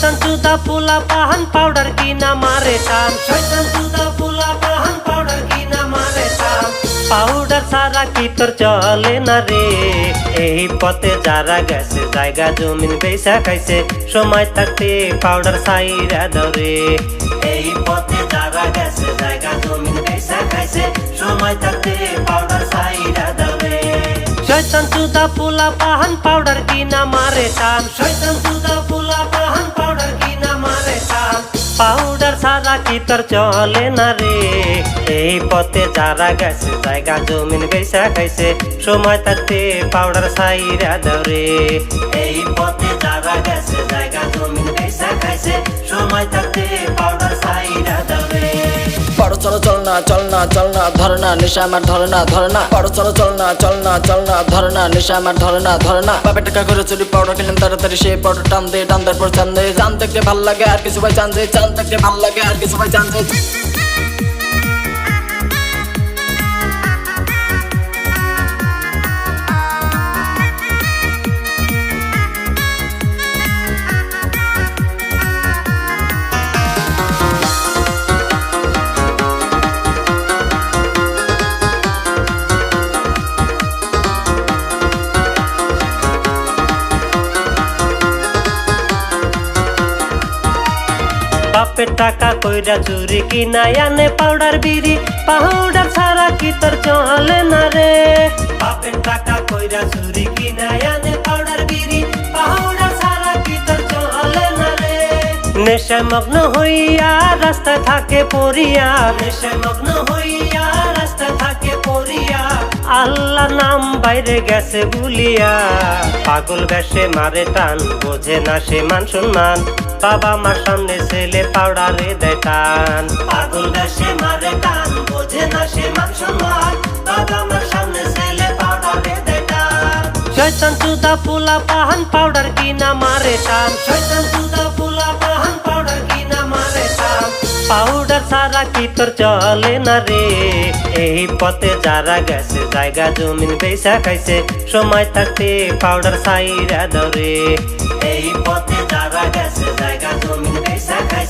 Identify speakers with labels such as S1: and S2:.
S1: শয়তান চুদা পোলা পাহান পাউডার কিনা মারে টান শয়তান চুদা পোলা পাহান পাউডার কিনা মারে টান পাউডার ছাড়া কি তোর চলে না রে? এই পথে যারা গেছে, জায়গা জমিন বেসা খাইছে, সময় থাকতে পাউডার সাইরা ধরে। এই পথে যারা গেছে, জায়গা জমিন চুদা পোলা পাহান পাউডার কিনা মারে টান। শয়তান চুদা পোলা পাহান পাউডার কিনা মারে টান। পাউডার ছাড়া কি তোর চলে না রে? এই পথে যারা গেছে, জায়গা জমিন বেসা খাইছে, সময় থাকতে পাউডার সাইরা ধরে এই পথে যারা গেছে, জায়গা জমিন বেসা খাইছে, সময় থাকতে
S2: চলো না, চল না না, নেশা আমার ধরনা ধরে না। বড় চলো চলনা চল না চল না, ধরে নেশা আমার ধরনা না, ধরে না। বাপে টাকা করে চুরি পাউডার কিনলাম তাড়াতাড়ি সেই পাউডার টান দে, টান দেয় পর চান দে। চান দেখতে ভালো লাগে আর কিছু ভাই চান দে চান দেখতে ভালো লাগে আর কিছু ভাই চান দে।
S1: বাপের টাকা কইরা চুরি কিনা আনে পাউডার বিড়ি পাউডার ছাড়া কি তোর চলে না রে? বাপের টাকা কইরা চুরি কিনা আনে পাউডার বিড়ি পাউডার ছাড়া কি তোর চলে না রে? নেশায় মগ্ন হইয়া রাস্তায় থাকে পড়িয়া নেশায় মগ্ন হইয়া রাস্তায় থাকে পড়িয়া। আল্লাহ নাম বাইরে গেছে গুলিয়া পাগল বেশে মারে টান বোঝে না সে মান সম্মান। বাবা মার সামনে ছেলে পাউডারে দেয় টান। পাগল বেশে মারে টান বোঝে না সে মান সম্মান। বাবা মার সামনে ছেলে পাউডারে দেয় টান। শয়তান চুদা পোলা পাহান পাউডার কিনা মারে টান। শয়তান চুদা পাউডার সারা কি তোর চলে না রে? এই পথে যারা গেছে, জায়গা জমিন বেসা খাইছে, সময় থাকতে পাউডার সাইরা ধরে। এই পথে যারা গেছে, জায়গা জমিন বেসা খাইছে